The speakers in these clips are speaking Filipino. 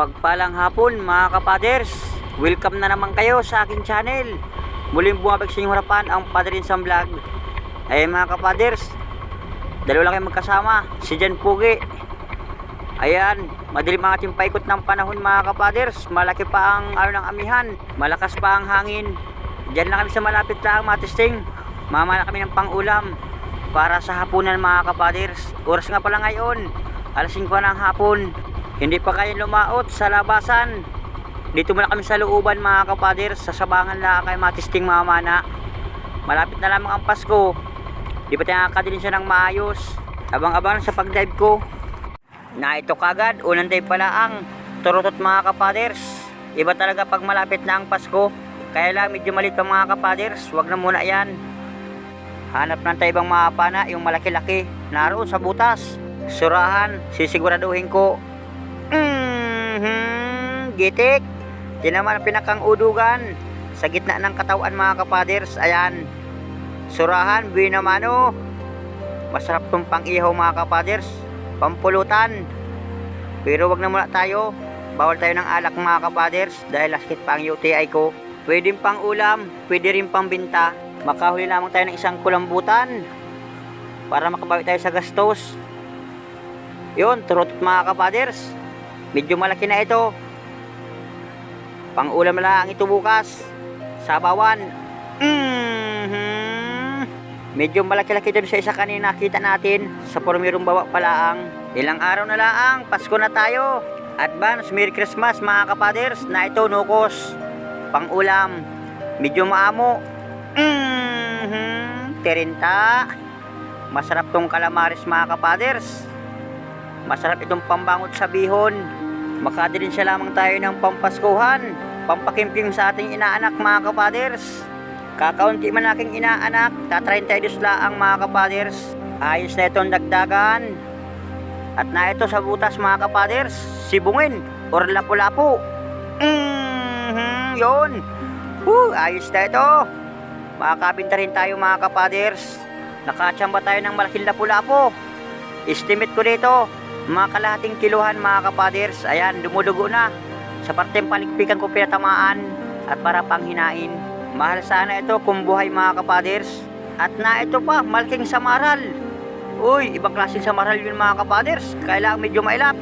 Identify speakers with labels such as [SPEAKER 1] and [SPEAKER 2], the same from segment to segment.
[SPEAKER 1] Mapagpalang hapon mga kapaders. Welcome na naman kayo sa aking channel. Muling bumabag sa inyong harapan ang Padrin Sam Vlog. Ay mga kapaders, dalawa lang kayo magkasama, si Jan Pugi. Ayan, madilim ang ating paikot ng panahon mga kapaders. Malaki pa ang ano ng amihan, malakas pa ang hangin. Diyan lang kami sa malapit lang matisting. Mamala kami ng pangulam para sa hapunan mga kapaders. Oras nga pala ngayon, alas 5 ng hapon. Hindi pa kayo lumaot sa labasan. Dito muna kami sa looban mga kapaders. Sa sabangan lang kayo matisting mga mana. Malapit na lamang ang Pasko. Di pa tayo nakakadilin siya ng maayos. Abang-abang sa pag-dive ko. Na ito kagad, unang dive pala ang turutot mga kapaders. Iba talaga pag malapit na ang Pasko. Kaya lang medyo malit pa mga kapaders. Huwag na muna yan. Hanap ng tayo ibang mga pana, yung malaki-laki. Naroon sa butas. Surahan, sisiguraduhin ko. Mhm, gitik. Yan naman ang pinakang udugan. Sa gitna ng katawan mga kapaders. Ayan. Surahan, binamano. Masarap tong pang-ihaw mga kapaders. Pampulutan. Pero wag na muna tayo. Bawal tayo ng alak mga kapaders dahil laskit pa ang UTI ko. Pwede pang ulam, pwede rin pang binta. Makahuli lamang tayo ng isang kulambutan para makabawi tayo sa gastos. Yun, turot mga kapaders. Medyo malaki na ito. Pang ulam lang ito bukas. Sabawan. Mhm. Medyo malaki-laki din sa isa kanina nakita natin sa Pormirong Bawa Palaang. Ilang araw na lang, Pasko na tayo. Advance Merry Christmas mga kapaders na ito nukos. Pang ulam. Medyo maamo. Mhm. Terinta. Masarap tong calamares mga kapaders. Masarap itong pambangot sa bihon. Makadilin siya lamang tayo ng pampaskuhan. Pampakimkim sa ating inaanak mga kapaders. Kakaunti man aking inaanak, dusla ang mga kapaders. Ayos na itong dagdagan. At na ito sa butas mga kapaders, sibungin or lapu-lapu. Mhm, yun. Woo, ayos na ito. Makakabinta rin tayo mga kapaders. Nakatsamba tayo ng malaking lapu-lapu. Estimate ko dito, mga kalahating kiluhan mga kapaders. Ayan, dumudugo na. Sa parteng paligpikan ko pinatamaan at para panghinain. Mahal sana ito kung buhay mga kapaders. At na ito pa, malaking samaral. Uy, ibang klaseng samaral yun mga kapaders. Kailangan medyo mailap.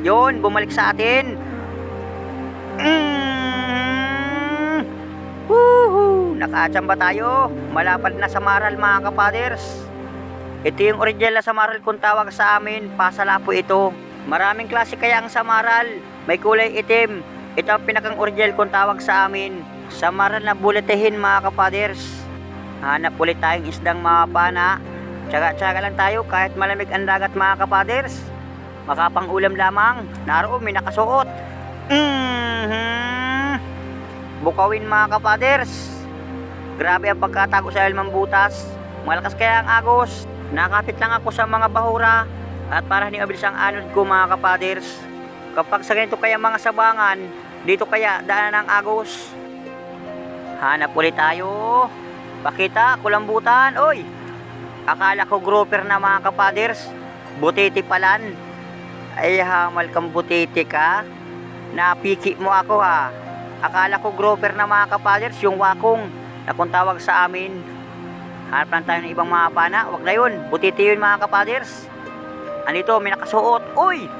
[SPEAKER 1] Yun, bumalik sa atin. Mm. Woohoo! Nakatsamba tayo. Malapad na samaral mga kapaders. Ito yung original na samaral kung tawag sa amin. Pasala po ito. Maraming klase kaya ang samaral. May kulay itim. Ito ang pinakang original kung tawag sa amin. Samaral na buletihin mga kapaders. Hanap ulit tayong isdang mga pana. Tsaga-tsaga lang tayo kahit malamig ang dagat mga kapaders. Makapang ulam lamang. Naroon may nakasuot. Mhm. Bukawin mga kapaders. Grabe ang pagkatago sa ilmang butas. Malakas kaya ang agos. Nakapit lang ako sa mga bahura at para hindi mabilis ang anod ko mga kapaders. Kapag sa ganito kaya mga sabangan, dito kaya daanan ng agos. Hanap ulit tayo. Pakita, kulambutan. Oy, akala ko grouper na mga kapaders. Butiti palan. Ay hamal kang butiti ka. Napiki mo ako ha. Akala ko grouper na mga kapaders, yung wakong na kung tawag sa amin. Hanap lang tayo ng ibang mga pana. Huwag na yun. Butiti yun mga kapaders. Anito, may nakasuot. Uy!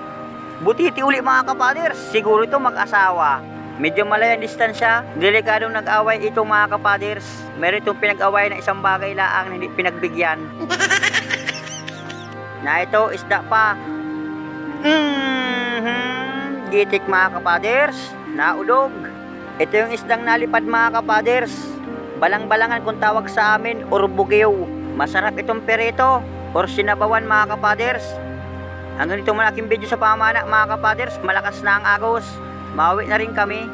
[SPEAKER 1] Butiti uli mga kapaders. Siguro ito mag-asawa. Medyo malayang distansya. Delikadong nag-away ito mga kapaders. Meron itong pinag-away na isang bagay laang na hindi pinagbigyan. na ito, isda pa. Mhm. Gitik mga kapaders. Naulog. Ito yung isdang nalipad mga kapaders. Balang-balangan kung tawag sa amin or bugiw. Masarap itong perito or sinabawan mga kapaders. Hanggang dito malaking video sa pamana mga kapaders. Malakas na ang agos. Mauwi na rin kami.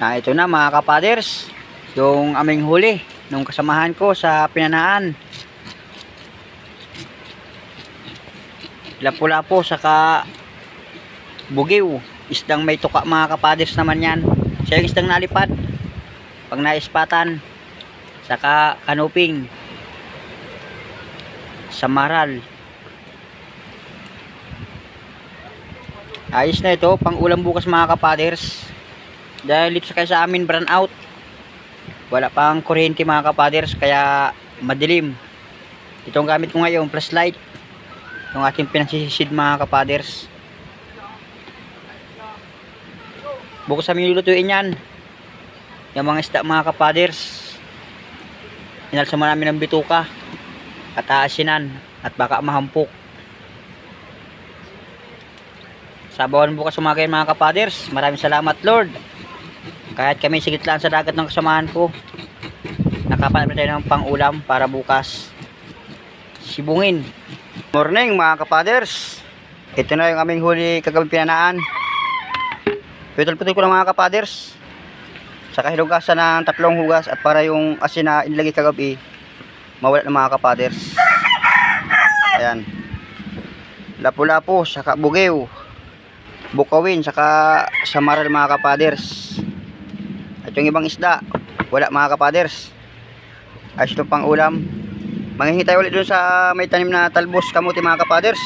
[SPEAKER 1] Ah, ito na mga kapaders. Yung aming huli nung kasamahan ko sa pinanaan. Lapu-lapo saka bugiw. Isdang may tuka mga kapaders naman yan. Siya yung isdang nalipad. Pag naispatan. Saka kanuping. Samaral. Ayos na ito, pang ulam bukas mga kapaders. Dahil lips kayo sa amin brown out. Wala pang kuryente mga kapaders, kaya madilim. Itong gamit ko ngayon, plus light. Itong ating pinansisid mga kapaders. Bukas kami lulutuin yan. Yung mga isda mga kapaders. Inalsama namin ng bituka. At aasinan. At baka mahampok. Sabawan bukas umagayin mga kapaders. Maraming salamat Lord. Kahit kami sigit lang sa dagat ng kasamahan ko. Nakapanap tayo ng pang-ulam para bukas. Sibungin. Morning mga kapaders. Ito na yung aming huli kagabi pinanaan. Putol-putol ko na mga kapaders. Saka hinugasan ng tatlong hugas at para yung asin na inilagay kagabi mawala ng mga kapaders. Ayan. Lapu-lapu, saka bugew. Bukawin, saka samaral mga kapaders. At yung ibang isda, wala mga kapaders. Ayos ito pang ulam. Manghihingi tayo ulit dun sa may tanim na talbos kamuti mga kapaders.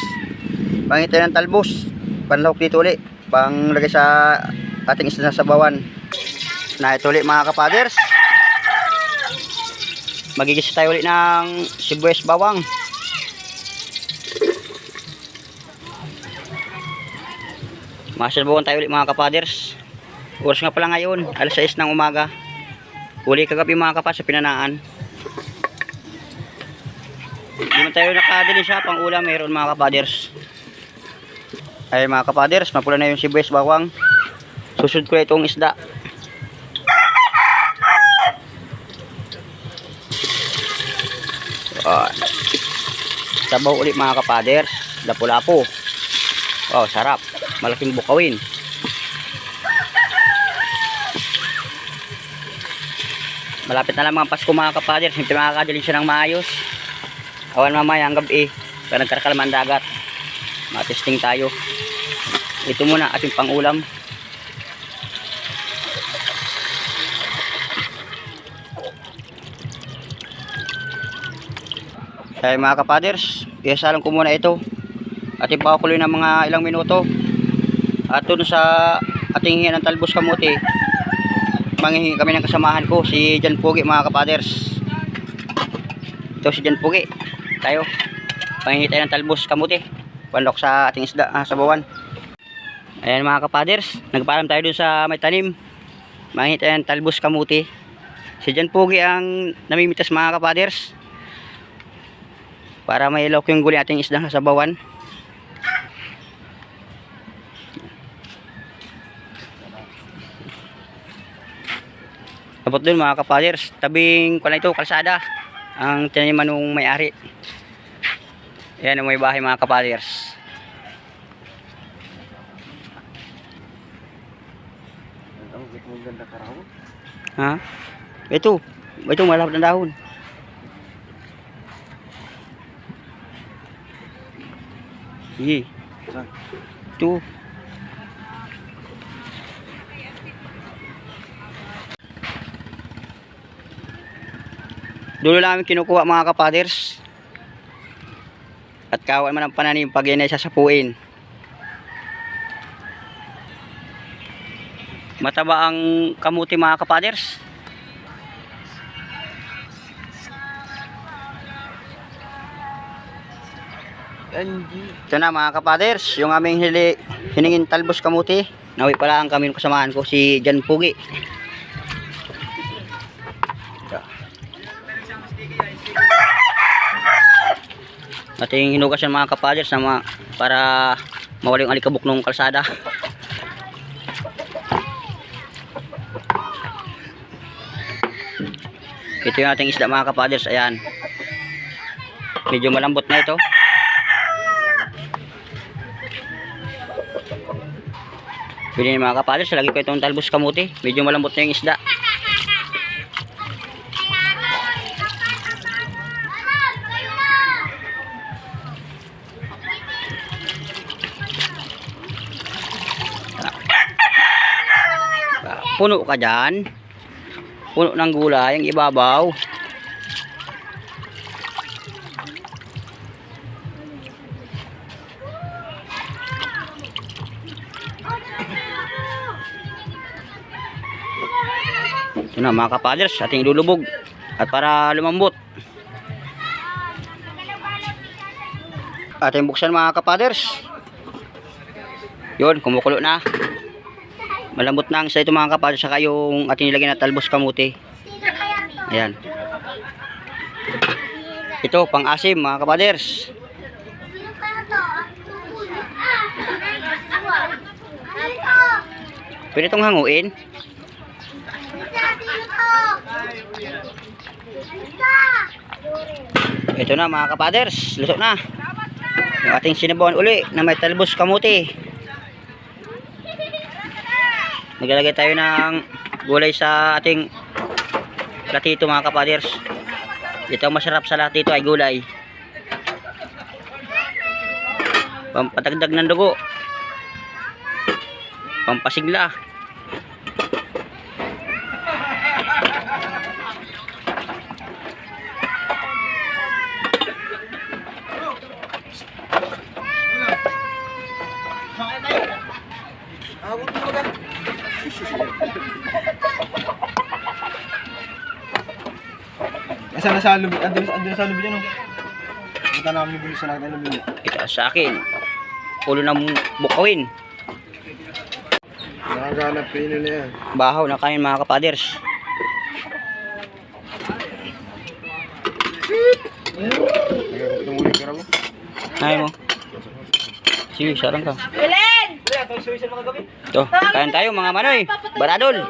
[SPEAKER 1] Manghihingi tayo ng talbos. Panlahok dito ulit. Pang lagay sa ating isda sa bawan. Ito ulit mga kapaders. Magigis tayo ulit ng sibuyas bawang. Masalbawan tayo ulit mga kapaders. Oras nga pala ngayon, alas 6 ng umaga. Huli kagabi mga kapas sa pinanaan. Hindi man tayo nakadili siya, pang ulam mayroon mga kapaders. Ay mga kapaders, mapula na yung sibuyas bawang. Susud ko itong isda. Ah. Sabaw ulit mga kapaders. Lapu-lapo. Oh, sarap. Malaking bukawin. Malapit na lang mga Pasko mga kapaders. Hindi makakadalhin siya ng maayos. Awan mamaya ang gabi. Kaya nagkarkalaman dagat. Matesting tayo. Ito muna ating pangulam. Kaya mga kapaders, isasalong ko muna ito. Ating pakakuloy ng mga ilang minuto. At dun sa ating hiyan ng talbos kamuti, manghihingi kami ng kasamahan ko, si Jan Pugi mga kapaders. Ito si Jan Pugi. Tayo. Panghingi tayo ng talbos kamuti. Panlok sa ating isda, ah, sa bawan. Ayan mga kapaders, nagpaalam tayo dun sa may tanim. Manghingi tayo ng talbos kamuti. Si Jan Pugi ang namimitas mga kapaders para may ilok yung guli ating isda sa sabawan. Tapos dun mga kapaders, tabing pala ito, kalsada. Ang tinaman ng may-ari. Ayan ang may bahay mga kapaders. Ha? Ito. Ito malapit na dahon. Sige. Ito. Dulo namin kinukuha mga kapaders. At kawan man ang pananim pag yan ay sasapuin. Mataba ang kamuti mga kapaders. Ito na mga kapaders, yung aming hili, hiningin talbos kamuti. Nawi pala ang kami ng kasamahan ko, si Jan Pugi. Ating hinugas yan mga kapaders na para mawala yung alikabok ng kalsada. Ito yung ating isda mga kapaders, ayan. Medyo malambot na ito. Pili ni mga kapaders, lagi ko itong talbos kamuti. Medyo malambot na yung isda. Puno ka dyan. Puno ng gulay, ang ibabaw. Ito na mga kapaders, ating ilulubog. At para lumambot. Ating buksan mga kapaders. Yun, kumukulo na. Malambot na ang isa ito mga kapaders. Saka yung ating nilagyan na talbos kamuti. Ayan. Ito, pang asim mga kapaders. Pwede itong hanguin. Ito na mga kapaders, luto na. Yung ating sinabawan uli na may talbos kamuti. Naglalagay tayo ng gulay sa ating platito mga kapaders. Ito ang masarap sa lahat dito ay gulay. Pampatagdag ng dugo. Pampasigla.
[SPEAKER 2] Asa na sa lubi? Andun, andun sa lubi yan, oh. Punta namin yung bilis na natin lubi.
[SPEAKER 1] Ito sa akin. Ulo ng bukawin.
[SPEAKER 2] Nakaganap kayo na yan.
[SPEAKER 1] Bahaw na kanin mga kapaders.
[SPEAKER 2] Ka.
[SPEAKER 1] Ay mo. Sige, sarang ka.
[SPEAKER 3] Belen!
[SPEAKER 1] Ito, kain tayo mga manoy. Baradol.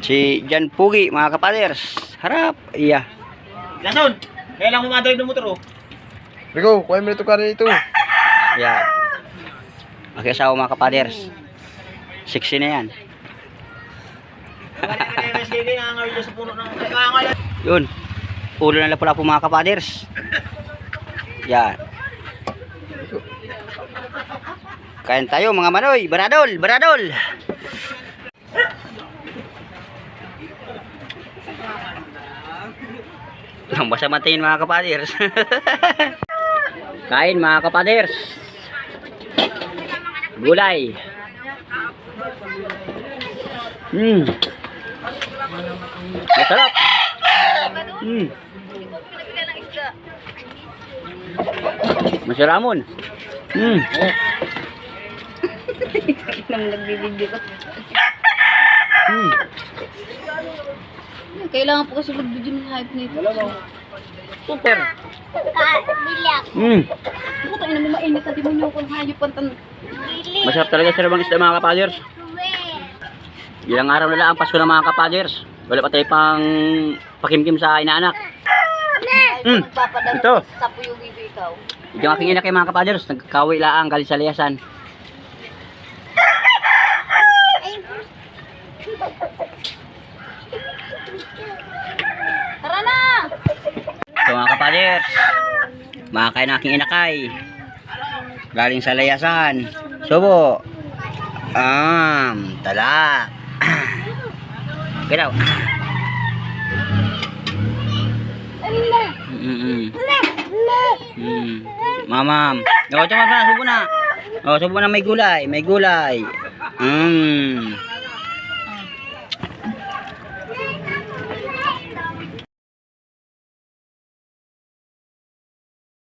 [SPEAKER 1] Si Jan Pugi, mga kapaders. Harap. Iya.
[SPEAKER 3] Gason! Kaya lang umadrive ng motor oh.
[SPEAKER 2] Rico, kuha mo na ito ka ito.
[SPEAKER 1] Iya. Mag-asawa mga kapaders. Sexy na yan. Yun. Ulo na pula po mga kapaders. Yan. Kain tayo mga manoy. Baradol, baradol. Ang masamantayin mga kapaders. Kain mga kapaders. Gulay. Hmm. Masarap. Hmm. Masaramon. Hmm.
[SPEAKER 4] Nang nagbibideo ka.
[SPEAKER 1] Hmm.
[SPEAKER 4] Kailangan po kasi mag-video ng hype nito.
[SPEAKER 1] Super. Hmm.
[SPEAKER 4] Ako tayo naman mainit na demonyo kung hayop ang tan...
[SPEAKER 1] Masarap talaga sa mga isda mga kapaders. Ilang araw na lang ang Pasko ng mga kapaders. Wala pa tayo pang pakimkim sa inaanak. Hmm.
[SPEAKER 4] Nagpapadala
[SPEAKER 1] Ito.
[SPEAKER 4] sa puyo bibi ikaw.
[SPEAKER 1] Yung aking ina kay mga kapaders, nagkawi laang galing sa liyasan.
[SPEAKER 4] Tara na!
[SPEAKER 1] Ito mga kapaders. Makakain ng aking inakay. Galing sa layasan. Subo. Um, tala. Ginaw. Mm -mm. Mm. Mamam. O, ito na, subo na. O, subo na may gulay. May gulay. Mm.